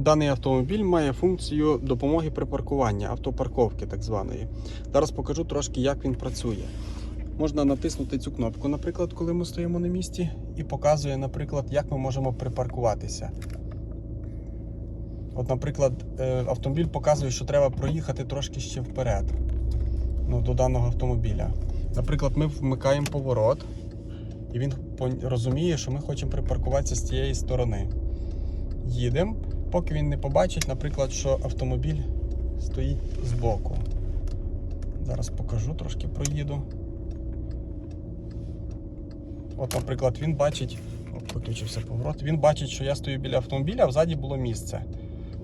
Даний автомобіль має функцію допомоги при паркуванні, автопарковки так званої. Зараз покажу трошки, як він працює. Можна натиснути цю кнопку, наприклад, коли ми стоїмо на місці, і показує, наприклад, як ми можемо припаркуватися. От, наприклад, е, автомобіль показує, що треба проїхати трошки ще вперед ну, до даного автомобіля. Наприклад, ми вмикаємо поворот, і він розуміє, що ми хочемо припаркуватися з цієї сторони. Їдемо, поки він не побачить, наприклад, що автомобіль стоїть збоку. Зараз покажу, трошки проїду. От, наприклад, він бачить, виключився поворот. Він бачить, що я стою біля автомобіля, а взаді було місце.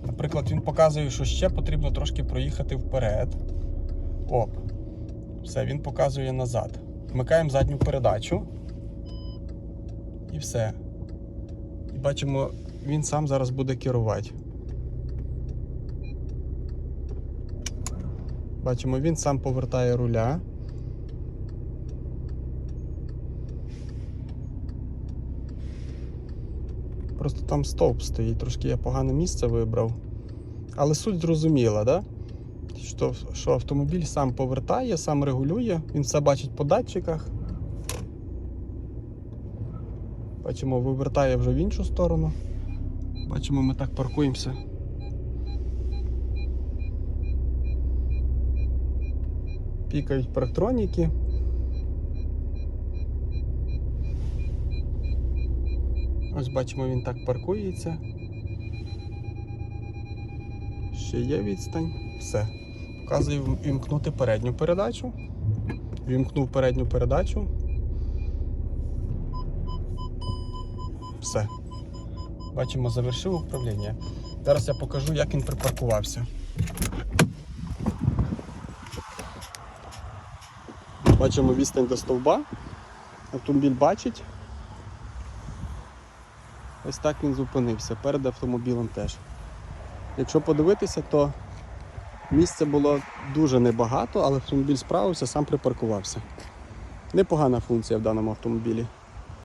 Наприклад, він показує, що ще потрібно трошки проїхати вперед. Оп. Все, він показує назад. Вмикаємо задню передачу. І все. І бачимо, він сам зараз буде керувати. Бачимо, він сам повертає руля. Просто там стовп стоїть, трошки я погане місце вибрав. Але суть зрозуміла, да? що, що автомобіль сам повертає, сам регулює, він все бачить по датчиках. Бачимо, вивертає вже в іншу сторону. Бачимо, ми так паркуємося. Пікають парктроніки. Ось бачимо, він так паркується. Ще є відстань. Все. Показує вімкнути передню передачу. Вімкнув передню передачу. Все. Бачимо, завершив управління. Зараз я покажу, як він припаркувався. Бачимо відстань до стовба. Автомобіль бачить. Ось так він зупинився перед автомобілем теж. Якщо подивитися, то місця було дуже небагато, але автомобіль справився, сам припаркувався. Непогана функція в даному автомобілі.